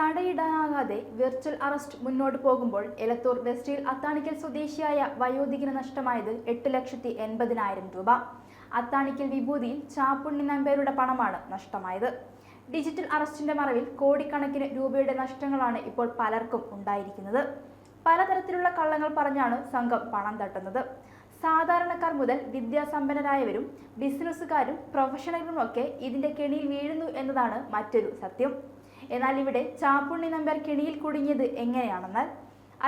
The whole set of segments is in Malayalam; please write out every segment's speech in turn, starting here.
പിടികൂടാനാകാതെ വിർച്വൽ അറസ്റ്റ് മുന്നോട്ട് പോകുമ്പോൾ എലത്തൂർ വെസ്റ്റിൽ അത്താണിക്കൽ സ്വദേശിയായ വയോധികന് നഷ്ടമായത് എട്ട് ലക്ഷത്തി എൺപതിനായിരം രൂപ. അത്താണിക്കൽ വിഭൂതിയിൽ ചാപ്പുണ്ണി നമ്പേരുടെ പണമാണ് നഷ്ടമായത്. ഡിജിറ്റൽ അറസ്റ്റിന്റെ മറവിൽ കോടിക്കണക്കിന് രൂപയുടെ നഷ്ടങ്ങളാണ് ഇപ്പോൾ പലർക്കും ഉണ്ടായിരിക്കുന്നത്. പലതരത്തിലുള്ള കള്ളങ്ങൾ പറഞ്ഞാണ് സംഘം പണം തട്ടുന്നത്. സാധാരണക്കാർ മുതൽ വിദ്യാസമ്പന്നരായവരും ബിസിനസ്സുകാരും പ്രൊഫഷണലുകളും ഒക്കെ ഇതിന്റെ കെണിയിൽ വീഴുന്നു എന്നതാണ് മറ്റൊരു സത്യം. എന്നാൽ ഇവിടെ ചാപ്പുണ്ണി നമ്പ്യാർ കെണിയിൽ കുടുങ്ങിയത് എങ്ങനെയാണെന്നാൽ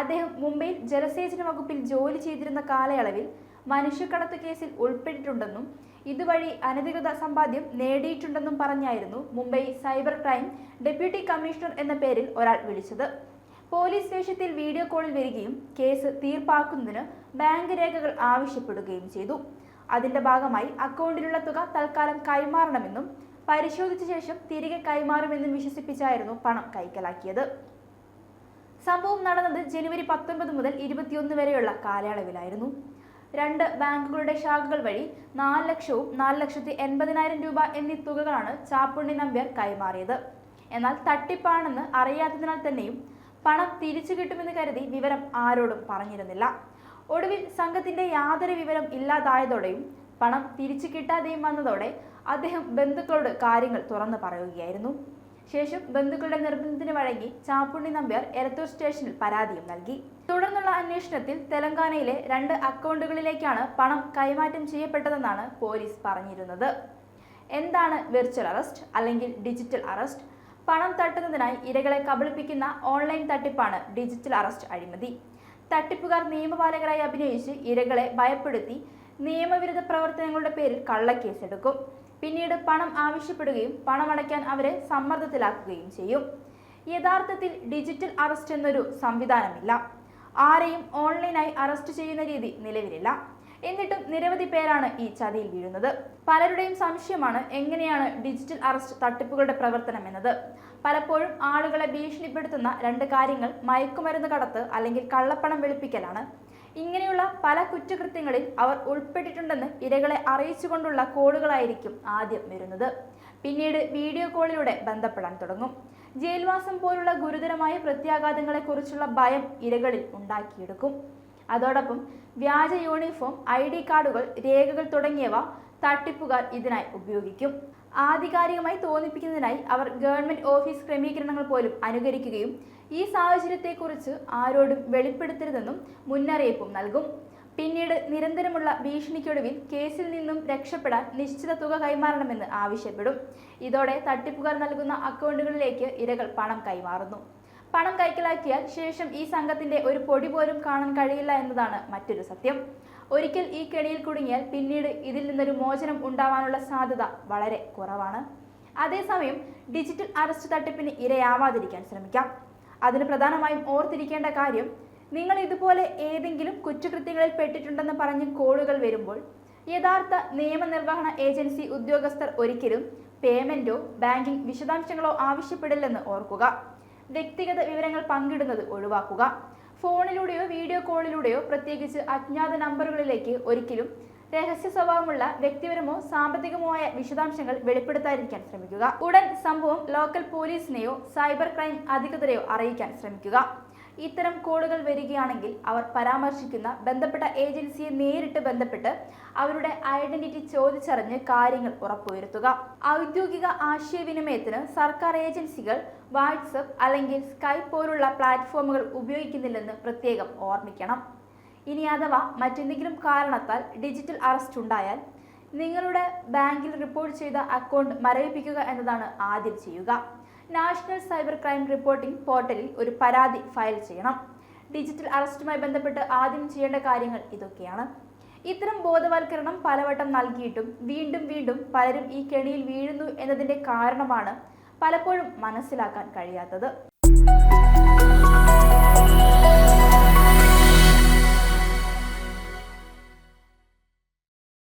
അദ്ദേഹം മുംബൈയിൽ ജലസേചന വകുപ്പിൽ ജോലി ചെയ്തിരുന്ന കാലയളവിൽ മനുഷ്യക്കടത്ത് കേസിൽ ഉൾപ്പെട്ടിട്ടുണ്ടെന്നും ഇതുവഴി അനധികൃത സമ്പാദ്യം നേടിയിട്ടുണ്ടെന്നും പറഞ്ഞായിരുന്നു Mumbai cyber crime deputy commissioner എന്ന പേരിൽ ഒരാൾ വിളിച്ചത്. പോലീസ് വേഷത്തിൽ വീഡിയോ കോളിൽ വരികയും കേസ് തീർപ്പാക്കുന്നതിന് ബാങ്ക് രേഖകൾ ആവശ്യപ്പെടുകയും ചെയ്തു. അതിന്റെ ഭാഗമായി അക്കൗണ്ടിലുള്ള തുക തൽക്കാലം കൈമാറണമെന്നും പരിശോധിച്ച ശേഷം തിരികെ കൈമാറുമെന്നും വിശ്വസിപ്പിച്ചായിരുന്നു പണം കൈക്കലാക്കിയത്. സംഭവം നടന്നത് ജനുവരി പത്തൊൻപത് മുതൽ ഇരുപത്തിയൊന്ന് വരെയുള്ള കാലയളവിലായിരുന്നു. രണ്ട് ബാങ്കുകളുടെ ശാഖകൾ വഴി നാല് ലക്ഷവും നാല് ലക്ഷത്തി എൺപതിനായിരം രൂപ എന്നീ തുകകളാണ് ചാപ്പുണ്ണി നമ്പ്യാർ കൈമാറിയത്. എന്നാൽ തട്ടിപ്പാണെന്ന് അറിയാത്തതിനാൽ തന്നെയും പണം തിരിച്ചു കിട്ടുമെന്ന് കരുതി വിവരം ആരോടും പറഞ്ഞിരുന്നില്ല. ഒടുവിൽ സംഘത്തിന്റെ യാതൊരു വിവരം ഇല്ലാതായതോടെയും പണം തിരിച്ചു കിട്ടാതെയും വന്നതോടെ അദ്ദേഹം ബന്ധുക്കളോട് കാര്യങ്ങൾ തുറന്നു പറയുകയായിരുന്നു. ശേഷം ബന്ധുക്കളുടെ നിർബന്ധത്തിന് വഴങ്ങി ചാപ്പുണ്ണി നമ്പ്യാർ എലത്തൂർ സ്റ്റേഷനിൽ പരാതിയും നൽകി. തുടർന്നുള്ള അന്വേഷണത്തിൽ തെലങ്കാനയിലെ രണ്ട് അക്കൗണ്ടുകളിലേക്കാണ് പണം കൈമാറ്റം ചെയ്യപ്പെട്ടതെന്നാണ് പോലീസ് പറഞ്ഞിരുന്നത്. എന്താണ് വെർച്വൽ അറസ്റ്റ് അല്ലെങ്കിൽ ഡിജിറ്റൽ അറസ്റ്റ്? പണം തട്ടുന്നതിനായി ഇരകളെ കബളിപ്പിക്കുന്ന ഓൺലൈൻ തട്ടിപ്പാണ് ഡിജിറ്റൽ അറസ്റ്റ് അഴിമതി. തട്ടിപ്പുകാർ നിയമപാലകരായി അഭിനയിച്ച് ഇരകളെ ഭയപ്പെടുത്തി നിയമവിരുദ്ധ പ്രവർത്തനങ്ങളുടെ പേരിൽ കള്ളക്കേസെടുക്കും. പിന്നീട് പണം ആവശ്യപ്പെടുകയും പണമടയ്ക്കാൻ അവരെ സമ്മർദ്ദത്തിലാക്കുകയും ചെയ്യും. യഥാർത്ഥത്തിൽ ഡിജിറ്റൽ അറസ്റ്റ് എന്നൊരു സംവിധാനമില്ല. ആരെയും ഓൺലൈനായി അറസ്റ്റ് ചെയ്യുന്ന രീതി നിലവിലില്ല. എന്നിട്ടും നിരവധി പേരാണ് ഈ ചതിയിൽ വീഴുന്നത്. പലരുടെയും സംശയമാണ് എങ്ങനെയാണ് ഡിജിറ്റൽ അറസ്റ്റ് തട്ടിപ്പുകളുടെ പ്രവർത്തനം എന്നത്. പലപ്പോഴും ആളുകളെ ഭീഷണിപ്പെടുത്തുന്ന രണ്ട് കാര്യങ്ങൾ മയക്കുമരുന്ന് കടത്ത് അല്ലെങ്കിൽ കള്ളപ്പണം വെളുപ്പിക്കലാണ്. ഇങ്ങനെയുള്ള പല കുറ്റകൃത്യങ്ങളിൽ അവർ ഉൾപ്പെട്ടിട്ടുണ്ടെന്ന് ഇരകളെ അറിയിച്ചുകൊണ്ടുള്ള കോളുകളായിരിക്കും ആദ്യം വരുന്നത്. പിന്നീട് വീഡിയോ കോളിലൂടെ ബന്ധപ്പെടാൻ തുടങ്ങും. ജയിൽവാസം പോലുള്ള ഗുരുതരമായ പ്രത്യാഘാതങ്ങളെക്കുറിച്ചുള്ള ഭയം ഇരകളിൽ ഉണ്ടാക്കിയെടുക്കും. അതോടൊപ്പം വ്യാജ യൂണിഫോം ഐ ഡി കാർഡുകൾ രേഖകൾ തുടങ്ങിയവ തട്ടിപ്പുകാർ ഇതിനായി ഉപയോഗിക്കും. ആധികാരികമായി തോന്നിപ്പിക്കുന്നതിനായി അവർ ഗവൺമെന്റ് ഓഫീസ് ക്രമീകരണങ്ങൾ പോലും അനുകരിക്കുകയും ഈ സാഹചര്യത്തെക്കുറിച്ച് ആരോടും വെളിപ്പെടുത്തരുതെന്നും മുന്നറിയിപ്പും നൽകും. പിന്നീട് നിരന്തരമുള്ള ഭീഷണിക്കൊടുവിൽ കേസിൽ നിന്നും രക്ഷപ്പെടാൻ നിശ്ചിത തുക കൈമാറണമെന്ന് ആവശ്യപ്പെടും. ഇതോടെ തട്ടിപ്പുകാർ നൽകുന്ന അക്കൗണ്ടുകളിലേക്ക് ഇരകൾ പണം കൈമാറുന്നു. പണം കൈക്കലാക്കിയാൽ ശേഷം ഈ സംഘത്തിന്റെ ഒരു പൊടി പോലും കാണാൻ കഴിയില്ല എന്നതാണ് മറ്റൊരു സത്യം. ഒരിക്കൽ ഈ കെണിയിൽ കുടുങ്ങിയാൽ പിന്നീട് ഇതിൽ നിന്നൊരു മോചനം ഉണ്ടാവാനുള്ള സാധ്യത വളരെ കുറവാണ്. അതേസമയം ഡിജിറ്റൽ അറസ്റ്റ് തട്ടിപ്പിന് ഇരയാവാതിരിക്കാൻ ശ്രമിക്കാം. അതിന് പ്രധാനമായും ഓർത്തിരിക്കേണ്ട കാര്യം നിങ്ങൾ ഇതുപോലെ ഏതെങ്കിലും കുറ്റകൃത്യങ്ങളിൽ പെട്ടിട്ടുണ്ടെന്ന് പറഞ്ഞ് കോളുകൾ വരുമ്പോൾ യഥാർത്ഥ നിയമനിർവഹണ ഏജൻസി ഉദ്യോഗസ്ഥർ ഒരിക്കലും പേയ്മെന്റോ ബാങ്കിംഗ് വിശദാംശങ്ങളോ ആവശ്യപ്പെടില്ലെന്ന് ഓർക്കുക. വ്യക്തിഗത വിവരങ്ങൾ പങ്കിടുന്നത് ഒഴിവാക്കുക. ഫോണിലൂടെയോ വീഡിയോ കോളിലൂടെയോ പ്രത്യേകിച്ച് അജ്ഞാത നമ്പറുകളിലേക്ക് ഒരിക്കലും രഹസ്യ സ്വഭാവമുള്ള വ്യക്തിപരമോ സാമ്പത്തികമോ ആയ വിശദാംശങ്ങൾ വെളിപ്പെടുത്താതിരിക്കാൻ ശ്രമിക്കുക. ഉടൻ സംഭവം ലോക്കൽ പോലീസിനെയോ സൈബർ ക്രൈം അധികൃതരെയോ അറിയിക്കാൻ ശ്രമിക്കുക. ഇത്തരം കോളുകൾ വരികയാണെങ്കിൽ അവർ പരാമർശിക്കുന്ന ബന്ധപ്പെട്ട ഏജൻസിയെ നേരിട്ട് ബന്ധപ്പെട്ട് അവരുടെ ഐഡന്റിറ്റി ചോദിച്ചറിഞ്ഞ് കാര്യങ്ങൾ ഉറപ്പുവരുത്തുക. ഔദ്യോഗിക ആശയവിനിമയത്തിന് സർക്കാർ ഏജൻസികൾ വാട്സപ്പ് അല്ലെങ്കിൽ സ്കൈപ്പ് പോലുള്ള പ്ലാറ്റ്ഫോമുകൾ ഉപയോഗിക്കുന്നില്ലെന്ന് പ്രത്യേകം ഓർമ്മിക്കണം. ഇനി അഥവാ മറ്റെന്തെങ്കിലും കാരണത്താൽ ഡിജിറ്റൽ അറസ്റ്റ് ഉണ്ടായാൽ നിങ്ങളുടെ ബാങ്കിൽ റിപ്പോർട്ട് ചെയ്ത അക്കൗണ്ട് മരവിപ്പിക്കുക എന്നതാണ് ആദ്യം ചെയ്യുക. നാഷണൽ സൈബർ ക്രൈം റിപ്പോർട്ടിംഗ് പോർട്ടലിൽ ഒരു പരാതി ഫയൽ ചെയ്യണം. ഡിജിറ്റൽ അറസ്റ്റുമായി ബന്ധപ്പെട്ട് ആദ്യം ചെയ്യേണ്ട കാര്യങ്ങൾ ഇതൊക്കെയാണ്. ഇത്തരം ബോധവൽക്കരണം പലവട്ടം നൽകിയിട്ടും വീണ്ടും വീണ്ടും പലരും ഈ കെണിയിൽ വീഴുന്നു എന്നതിന്റെ കാരണമാണ് പലപ്പോഴും മനസ്സിലാക്കാൻ കഴിയാത്തത്.